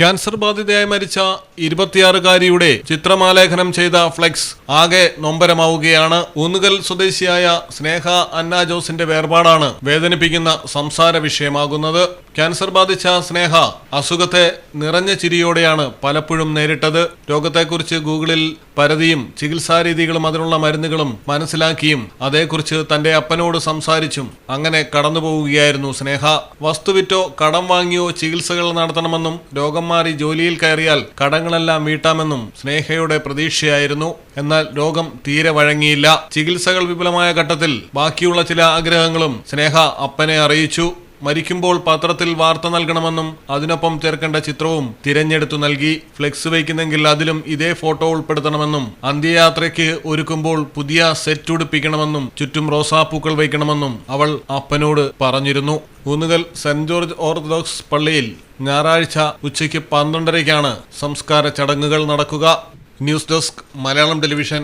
Cancer ബാധിതയായി മരിച്ച ഇരുപത്തിയാറുകാരിയുടെ ചിത്രമാലേഖനം ചെയ്ത flex ആകെ നൊമ്പരമാവുകയാണ്. ഊന്നുകൽ സ്വദേശിയായ സ്നേഹ അന്നാ ജോസിന്റെ വേർപാടാണ് വേദനിപ്പിക്കുന്ന സംസാര വിഷയമാകുന്നത്. ക്യാൻസർ ബാധിച്ച സ്നേഹ അസുഖത്തെ നിറഞ്ഞ ചിരിയോടെയാണ് പലപ്പോഴും നേരിട്ടത്. രോഗത്തെക്കുറിച്ച് ഗൂഗിളിൽ പരതിയും ചികിത്സാരീതികളും അതിനുള്ള മരുന്നുകളും മനസ്സിലാക്കിയും അതേക്കുറിച്ച് തന്റെ അപ്പനോട് സംസാരിച്ചും അങ്ങനെ കടന്നുപോവുകയായിരുന്നു സ്നേഹ. വസ്തുവിറ്റോ കടം വാങ്ങിയോ ചികിത്സകൾ നടത്തണമെന്നും രോഗം മാറി ജോലിയിൽ കയറിയാൽ കടങ്ങളെല്ലാം വീട്ടാമെന്നും സ്നേഹയുടെ പ്രതീക്ഷയായിരുന്നു. എന്നാൽ രോഗം തീരെ വഴങ്ങിയില്ല. ചികിത്സകൾ വിപുലമായ ഘട്ടത്തിൽ ബാക്കിയുള്ള ചില ആഗ്രഹങ്ങളും സ്നേഹ അപ്പനെ അറിയിച്ചു. മരിക്കുമ്പോൾ പത്രത്തിൽ വാർത്ത നൽകണമെന്നും അതിനൊപ്പം ചേർക്കേണ്ട ചിത്രവും തിരഞ്ഞെടുത്തു നൽകി ഫ്ലെക്സ് വയ്ക്കുന്നെങ്കിൽ അതിലും ഇതേ ഫോട്ടോ ഉൾപ്പെടുത്തണമെന്നും അന്ത്യയാത്രയ്ക്ക് ഒരുക്കുമ്പോൾ പുതിയ സെറ്റ് ഉടുപ്പിക്കണമെന്നും ചുറ്റും റോസാപ്പൂക്കൾ വയ്ക്കണമെന്നും അവൾ അപ്പനോട് പറഞ്ഞിരുന്നു. ഊന്നുകൽ സെന്റ് ജോർജ് ഓർത്തഡോക്സ് പള്ളിയിൽ ഞായറാഴ്ച ഉച്ചയ്ക്ക് പന്ത്രണ്ടരയ്ക്കാണ് സംസ്കാര ചടങ്ങുകൾ നടക്കുക. News desk Malayalam television.